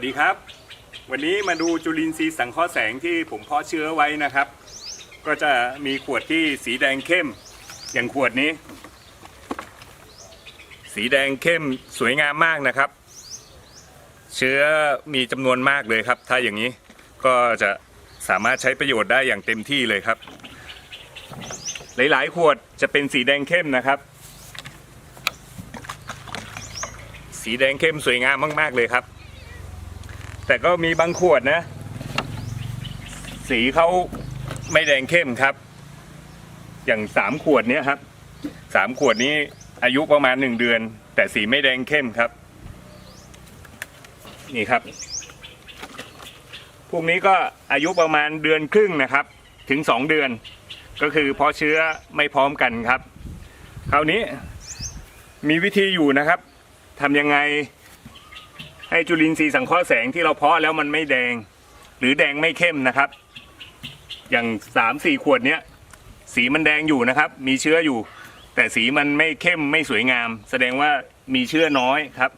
วัสดีครับ วันนี้มาดูจุลินทรีย์สังเคราะห์แสงที่ผมเพาะเชื้อไว้นะครับ ก็จะมีขวดที่สีแดงเข้ม อย่างขวดนี้ สีแดงเข้มสวยงามมากนะครับ เชื้อมีจำนวนมากเลยครับ ถ้าอย่างนี้ก็จะสามารถใช้ประโยชน์ได้อย่างเต็มที่เลยครับ หลายๆ ขวดจะเป็นสีแดงเข้มนะครับ สีแดงเข้มสวยงามมาก ๆ เลยครับ แต่ก็มีบางขวดนะ สีเขาไม่แดงเข้มครับ อย่างสามขวดเนี้ยครับสามขวดนี้อายุประมาณหนึ่งเดือน แต่สีไม่แดงเข้มครับ นี่ครับ พวกนี้ก็อายุประมาณเดือนครึ่งนะครับ ถึงสองเดือน ก็คือเพาะเชื้อไม่พร้อมกันครับ คราวนี้มีวิธีอยู่นะครับทำยังไง ให้จุลินทรีย์สังเคราะห์แสงที่เราเพาะแล้วมันไม่แดง หรือแดงไม่เข้มนะครับ อย่างสามสี่ขวดเนี้ยสีมันแดงอยู่นะครับ มีเชื้ออยู่ แต่สีมันไม่เข้มไม่สวยงาม แสดงว่ามีเชื้อน้อยครับ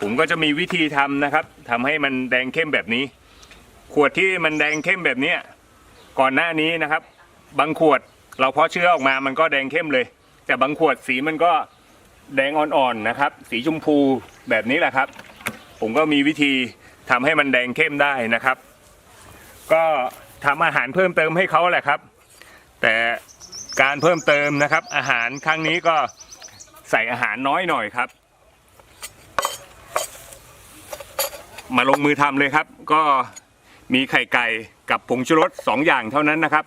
ผมก็จะมีวิธีทำนะครับทำให้มันแดงเข้มแบบนี้ ขวดที่มันแดงเข้มแบบเนี้ยก่อนหน้านี้นะครับ บางขวดเราเพาะเชื้อออกมามันก็แดงเข้มเลย แต่บางขวดสีมันก็แดงอ่อนๆนะครับ สีชมพูแบบนี้แหละครับ ผมก็มีวิธีทำให้มันแดงเข้มได้นะครับ ก็ทำอาหารเพิ่มเติมให้เขาแหละครับ แต่การเพิ่มเติมนะครับ อาหารครั้งนี้ก็ใส่อาหารน้อยหน่อยครับ มาลงมือทำเลยครับ ก็มีไข่ไก่กับผงชูรสสองอย่างเท่านั้นนะครับ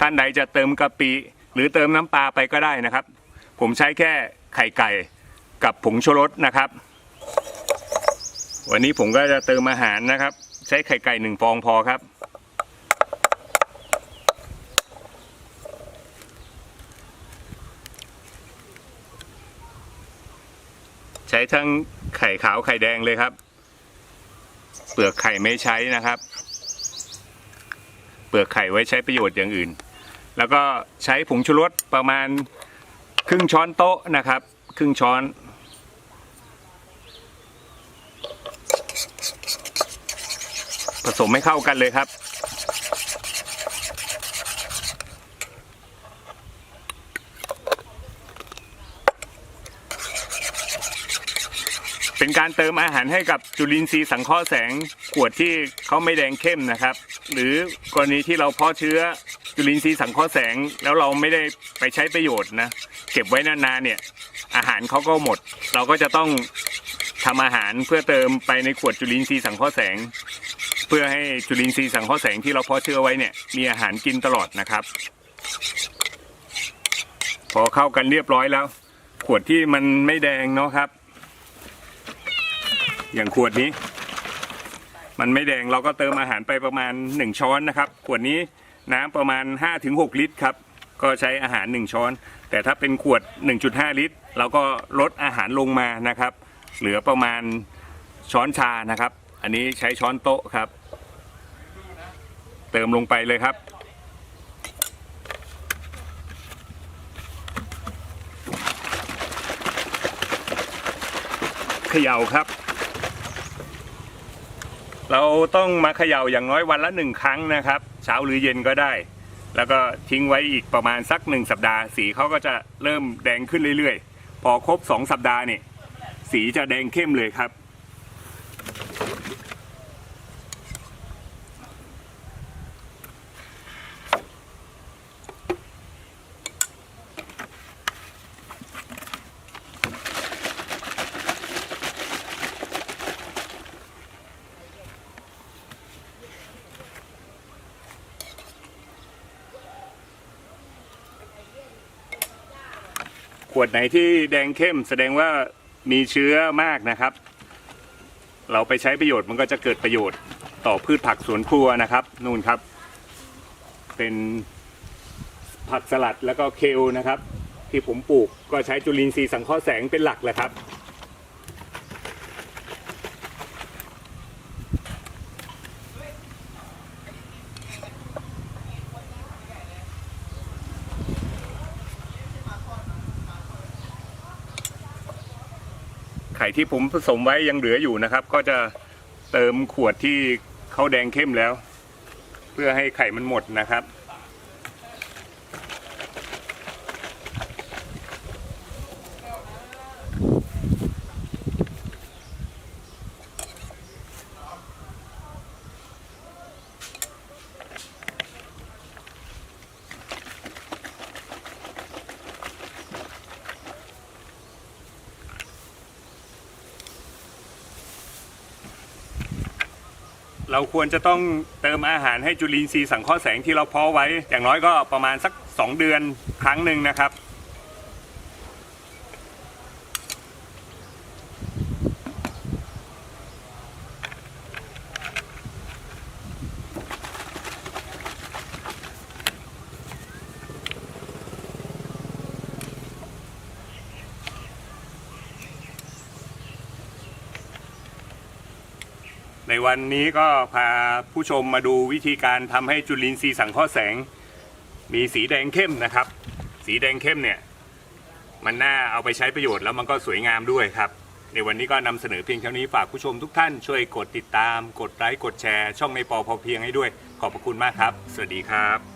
ท่านใดจะเติมกะปิหรือเติมน้ำปลาไปก็ได้นะครับ ผมใช้แค่ไข่ไก่กับผงชูรสนะครับ วันนี้ผมก็จะเติมอาหารนะครับ ใช้ไข่ไก่หนึ่งฟองพอครับ ใช้ทั้งไข่ขาวไข่แดงเลยครับ เปลือกไข่ไม่ใช้นะครับ เปลือกไข่ไว้ใช้ประโยชน์อย่างอื่น แล้วก็ใช้ผงชูรสประมาณครึ่งช้อนโต๊ะนะครับ ครึ่งช้อน ผสมให้เข้ากันเลยครับ เป็นการเติมอาหารให้กับจุลินทรีย์สังเคราะห์แสงขวดที่เขาไม่แดงเข้มนะครับ หรือกรณีที่เราเพาะเชื้อจุลินทรีย์สังเคราะห์แสงแล้วเราไม่ได้ไปใช้ประโยชน์นะเก็บไว้นานๆเนี่ย อาหารเขาก็หมด เราก็จะต้องทำอาหารเพื่อเติมไปในขวดจุลินทรีย์สังเคราะห์แสง เพื่อให้จุลินทรีย์สังเคราะห์แสงที่เราเพาะเชื้อไว้เนี่ยมีอาหารกินตลอดนะครับ พอเข้ากันเรียบร้อยแล้ว ขวดที่มันไม่แดงเนาะครับ อย่างขวดนี้ มันไม่แดงเราก็เติมอาหารไปประมาณ 1 ช้อนนะครับ ขวดนี้น้ำประมาณ 5-6 ลิตรครับ ก็ใช้อาหาร 1 ช้อน แต่ถ้าเป็นขวด 1.5 ลิตร เราก็ลดอาหารลงมานะครับ เหลือประมาณช้อนชานะครับ อันนี้ใช้ช้อนโต๊ะครับ เติมลงไปเลยครับเขย่าครับ เราต้องมาเขย่าอย่างน้อยวันละหนึ่งครั้งนะครับ เช้าหรือเย็นก็ได้ แล้วก็ทิ้งไว้อีกประมาณสักหนึ่งสัปดาห์ สีเขาก็จะเริ่มแดงขึ้นเรื่อยๆ พอครบสองสัปดาห์เนี่ยสีจะแดงเข้มเลยครับ ขวดไหนที่แดงเข้มแสดงว่ามีเชื้อมากนะครับ เราไปใช้ประโยชน์มันก็จะเกิดประโยชน์ต่อพืชผักสวนครัวนะครับนู่นครับ เป็นผักสลัดแล้วก็เคลนะครับ ที่ผมปลูกก็ใช้จุลินทรีย์สังเคราะห์แสงเป็นหลักแหละครับ ข่ที่ผมผสมไว้ยังเหลืออยู่นะครับ ก็จะเติมขวดที่เขาแดงเข้มแล้ว เพื่อให้ไข่มันหมดนะครับ เราควรจะต้องเติมอาหารให้จุลินทรีย์สังเคราะห์แสงที่เราเพาะไว้ อย่างน้อยก็ประมาณสัก 2 เดือนครั้งหนึ่งนะครับ ในวันนี้ก็พาผู้ชมมาดูวิธีการทำให้จุลินทรีย์สังเคราะห์แสง มีสีแดงเข้มนะครับ สีแดงเข้มเนี่ย มันน่าเอาไปใช้ประโยชน์แล้วมันก็สวยงามด้วยครับ ในวันนี้ก็นำเสนอเพียงเท่านี้ฝากผู้ชมทุกท่านช่วยกดติดตาม กดไลค์กดแชร์ ช่องในปอพอเพียงให้ด้วย ขอบพระคุณมากครับ สวัสดีครับ